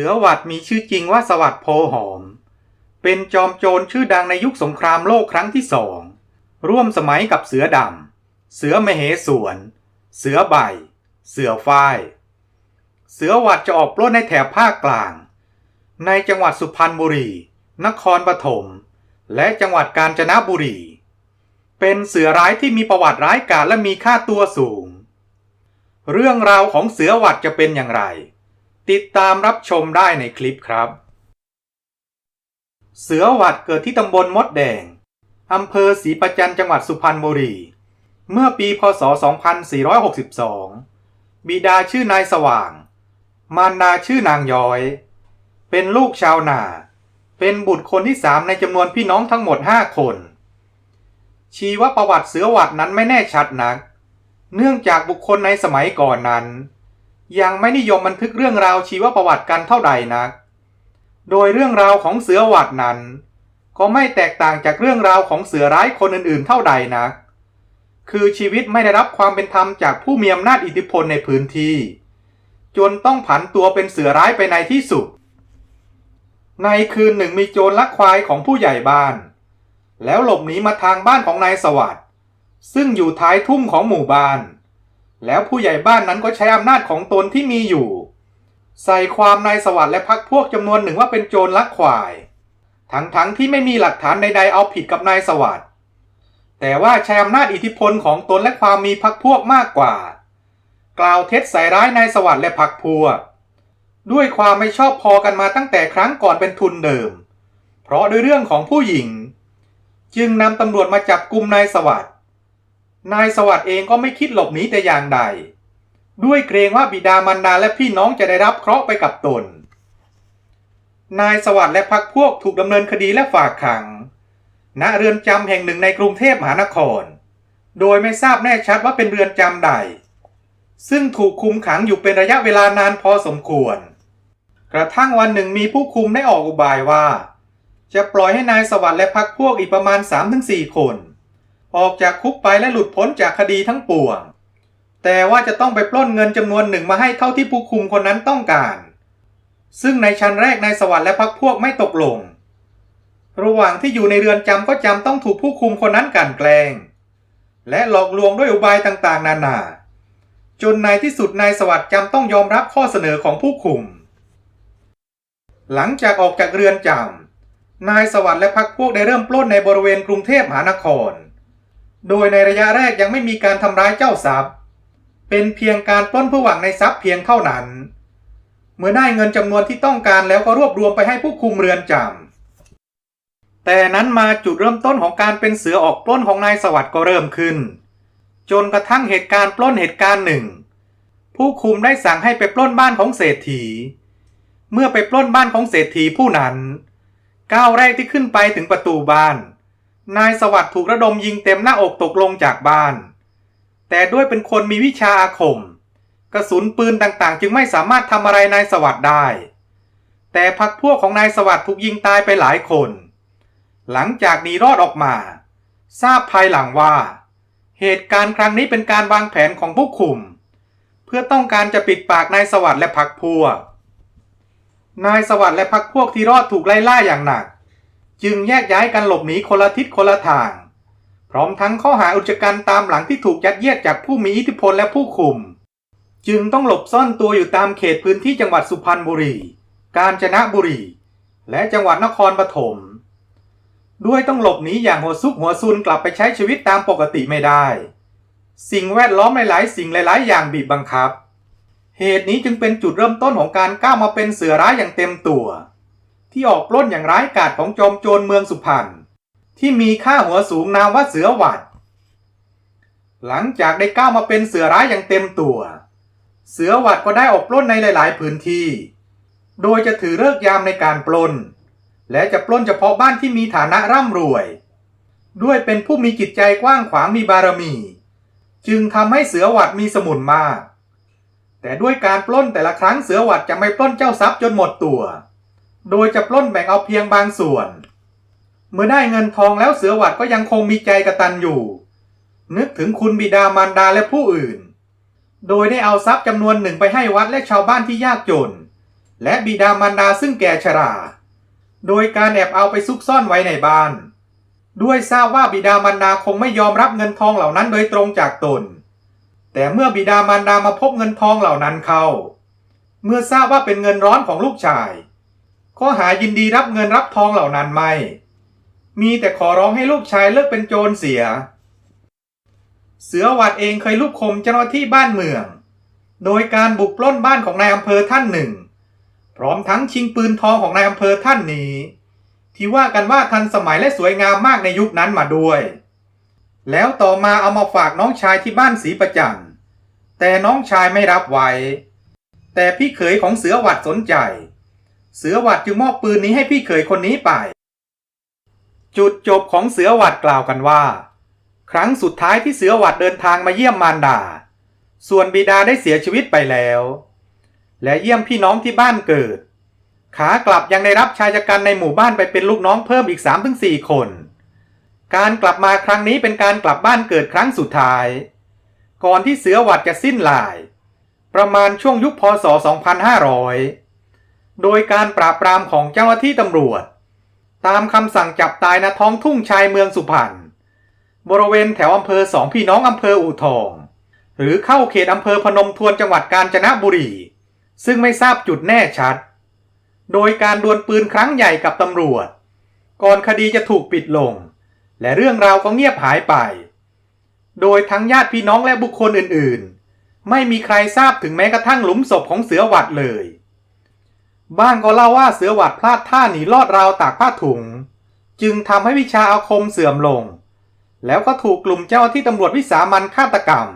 สือหวัดมีชื่อจริงว่าสวัสดโพหอม เป็นจอมโจรชื่อดังในยุคสงครามโลกครั้งที่สอง ร่วมสมัยกับเสือดำ เสือมเหสวน เสือใบ เสือฝ้าย เสือหวัดจะออกปล้นในแถบภาคกลาง ในจังหวัดสุพรรณบุรี นครปฐม และจังหวัดกาญจนบุรี เป็นเสือร้ายที่มีประวัติร้ายกาจและมีค่าตัวสูง เรื่องราวของเสือหวัดจะเป็นอย่างไร ติดตามรับชมได้ในคลิปครับ เสือหวัดเกิดที่ตำบลมดแดง อำเภอศรีประจันจังหวัดสุพรรณบุรี เมื่อปีพศ 2462 บิดาชื่อนายสว่าง มารดาชื่อนางย้อย เป็นลูกชาวนา เป็นบุตรคนที่สามในจำนวนพี่น้องทั้งหมดห้าคน ชีวประวัติเสือหวัดนั้นไม่แน่ชัดนัก เนื่องจากบุคคลในสมัยก่อนนั้น ยังไม่นิยมบันทึกเรื่องราวชีวประวัติกันเท่าใดนัก โดยเรื่องราวของเสือหวัดนั้น ก็ไม่แตกต่างจากเรื่องราวของเสือร้ายคนอื่นๆ เท่าใดนัก คือชีวิตไม่ได้รับความเป็นธรรมจากผู้มีอำนาจอิทธิพลในพื้นที่ จนต้องผันตัวเป็นเสือร้ายไปในที่สุด ในคืนหนึ่งมีโจรลักควายของผู้ใหญ่บ้าน แล้วหลบหนีมาทางบ้านของนายสวัสด์ซึ่งอยู่ท้ายทุ่งของหมู่บ้าน แล้วผู้ใหญ่บ้านนั้นก็ใช้อำนาจของตนที่มีอยู่ ใส่ความนายสวัสด์และพักพวกจำนวนหนึ่งว่าเป็นโจรลักควาย ทั้งๆทที่ไม่มีหลักฐานใดๆเอาผิดกับนายสวัสด์แต่ว่าใช้อำนาจอิทธิพลของตนและความมีพักพวกมากกว่า กล่าวเท็จใส่ร้ายนายสวัสด์และพักพวก ด้วยความไม่ชอบพอกันมาตั้งแต่ครั้งก่อนเป็นทุนเดิม เพราะด้วยเรื่องของผู้หญิง จึงนำตำรวจมาจับกลุ่มนายสวัสด์ นายสวัสด์เองก็ไม่คิดหลบหนีแต่อย่างใด ด้วยเกรงว่าบิดามารดาและพี่น้องจะได้รับเคราะห์ไปกับตน นายสวัสด์และพักพวกถูกดำเนินคดีและฝากขัง ณเรือนจำแห่งหนึ่งในกรุงเทพมหานคร โดยไม่ทราบแน่ชัดว่าเป็นเรือนจำใด ซึ่งถูกคุมขังอยู่เป็นระยะเวลานานพอสมควร กระทั่งวันหนึ่งมีผู้คุมได้ออกอุบายว่า จะปล่อยให้นายสวัสด์และพักพวกอีกประมาณ 3-4 คน ออกจากคุกไปและหลุดพ้นจากคดีทั้งปวง แต่ว่าจะต้องไปปล้นเงินจำนวนหนึ่งมาให้เท่าที่ผู้คุมคนนั้นต้องการ ซึ่งในชั้นแรกนายสวัสด์และพักพวกไม่ตกลง ระหว่างที่อยู่ในเรือนจำก็จำต้องถูกผู้คุมคนนั้นกันแกล้ง และหลอกลวงด้วยอุบายต่างๆ นานา จนในที่สุดนายสวัสด์จำต้องยอมรับข้อเสนอของผู้คุม หลังจากออกจากเรือนจำนายสวัสด์และพักพวกได้เริ่มปล้นในบริเวณกรุงเทพมหานคร โดยในระยะแรกยังไม่มีการทำร้ายเจ้าทรัพย์ เป็นเพียงการปล้นเพื่อหวังในทรัพย์เพียงเท่านั้น เมื่อได้เงินจำนวนที่ต้องการแล้วก็รวบรวมไปให้ผู้คุมเรือนจำ แต่นั้นมาจุดเริ่มต้นของการเป็นเสือออกปล้นของนายสวัสด์ก็เริ่มขึ้น จนกระทั่งเหตุการณ์ปล้นเหตุการณ์หนึ่ง ผู้คุมได้สั่งให้ไปปล้นบ้านของเศรษฐี เมื่อไปปล้นบ้านของเศรษฐีผู้นั้นก้าวแรกที่ขึ้นไปถึงประตูบ้าน นายสวัสด์ถูกระดมยิงเต็มหน้าอกตกลงจากบ้าน แต่ด้วยเป็นคนมีวิชาอาคม กระสุนปืนต่างๆ จึงไม่สามารถทำอะไรนายสวัสด์ได้ แต่พักพวกของนายสวัสด์ถูกยิงตายไปหลายคน หลังจากหนีรอดออกมา ทราบภายหลังว่า เหตุการณ์ครั้งนี้เป็นการวางแผนของผู้คุม เพื่อต้องการจะปิดปากนายสวัสด์และพักพวก นายสวัสด์และพักพวกที่รอดถูกไล่ล่าอย่างหนัก จึงแยกย้ายกันหลบหนีคนละทิศคนละทาง พร้อมทั้งข้อหาอุจกรรมตามหลังที่ถูกยัดเยียดจากผู้มีอิทธิพลและผู้คุม จึงต้องหลบซ่อนตัวอยู่ตามเขตพื้นที่จังหวัดสุพรรณบุรี กาญจนบุรี และจังหวัดนครปฐมด้วยต้องหลบหนีอย่างหัวซุกหัวซุนกลับไปใช้ชีวิตตามปกติไม่ได้ สิ่งแวดล้อมหลาย ๆ สิ่งหลาย ๆ อย่างบีบบังคับ เหตุนี้จึงเป็นจุดเริ่มต้นของการก้าวมาเป็นเสือร้ายอย่างเต็มตัว ที่ออกปล้นอย่างร้ายกาจของจอมโจรเมืองสุพรรณที่มีค่าหัวสูงนามว่าเสือหวัด หลังจากได้ก้าวมาเป็นเสือร้ายอย่างเต็มตัว เสือหวัดก็ได้ออกปล้นในหลาย ๆ พื้นที่ โดยจะถือเลิกยามในการปล้น และจะปล้นเฉพาะบ้านที่มีฐานะร่ำรวย ด้วยเป็นผู้มีจิตใจกว้างขวางมีบารมี จึงทำให้เสือหวัดมีสมุนมาก แต่ด้วยการปล้นแต่ละครั้งเสือหวัดจะไม่ปล้นเจ้าทรัพย์จนหมดตัว โดยจะปล้นแบ่งเอาเพียงบางส่วน เมื่อได้เงินทองแล้วเสือหวัดก็ยังคงมีใจกระตันอยู่ นึกถึงคุณบิดามารดาและผู้อื่น โดยได้เอาทรัพย์จำนวนหนึ่งไปให้วัดและชาวบ้านที่ยากจน และบิดามารดาซึ่งแก่ชรา โดยการแอบเอาไปซุกซ่อนไว้ในบ้าน ด้วยทราบว่าบิดามารดาคงไม่ยอมรับเงินทองเหล่านั้นโดยตรงจากตน แต่เมื่อบิดามารดามาพบเงินทองเหล่านั้นเข้าเมื่อทราบว่าเป็นเงินร้อนของลูกชาย ก็หายินดีรับเงินรับทองเหล่านั้นไม่ มีแต่ขอร้องให้ลูกชายเลิกเป็นโจรเสีย เสือหวัดเองเคยลุกคมเจ้าหน้าที่บ้านเมือง โดยการบุกปล้นบ้านของนายอำเภอท่านหนึ่ง พร้อมทั้งชิงปืนทองของนายอำเภอท่านนี้ ที่ว่ากันว่าทันสมัยและสวยงามมากในยุคนั้นมาด้วย แล้วต่อมาเอามาฝากน้องชายที่บ้านศรีประจันแต่น้องชายไม่รับไว้ แต่พี่เขยของเสือหวัดสนใจ เสือหวัดจึงมอบปืนนี้ให้พี่เขยคนนี้ไป จุดจบของเสือหวัดกล่าวกันว่า ครั้งสุดท้ายที่เสือหวัดเดินทางมาเยี่ยมมารดา ส่วนบิดาได้เสียชีวิตไปแล้ว และเยี่ยมพี่น้องที่บ้านเกิด ขากลับยังได้รับชายชะกันในหมู่บ้านไปเป็นลูกน้องเพิ่มอีก 3-4 คน การกลับมาครั้งนี้เป็นการกลับบ้านเกิดครั้งสุดท้าย ก่อนที่เสือหวัดจะสิ้นลาย ประมาณช่วงยุคพศ 2500 โดยการปราบปรามของเจ้าหน้าที่ตำรวจ ตามคำสั่งจับตายณท้องทุ่งชายเมืองสุพรรณบริเวณแถวอำเภอสองพี่น้องอำเภออู่ทอง หรือเข้าเขตอำเภอพนมทวนจังหวัดกาญจนบุรี ซึ่งไม่ทราบจุดแน่ชัด โดยการดวลปืนครั้งใหญ่กับตำรวจ ก่อนคดีจะถูกปิดลง และเรื่องราวก็เงียบหายไป โดยทั้งญาติพี่น้องและบุคคลอื่นๆ ไม่มีใครทราบถึงแม้กระทั่งหลุมศพของเสือหวัดเลย บ้างก็เล่าว่าเสือหวัดพลาดท่าหนีลอดราวตากผ้าถุง จึงทำให้วิชาอาคมเสื่อมลง แล้วก็ถูกกลุ่มเจ้าหน้าที่ตำรวจวิสามันฆาตกรรม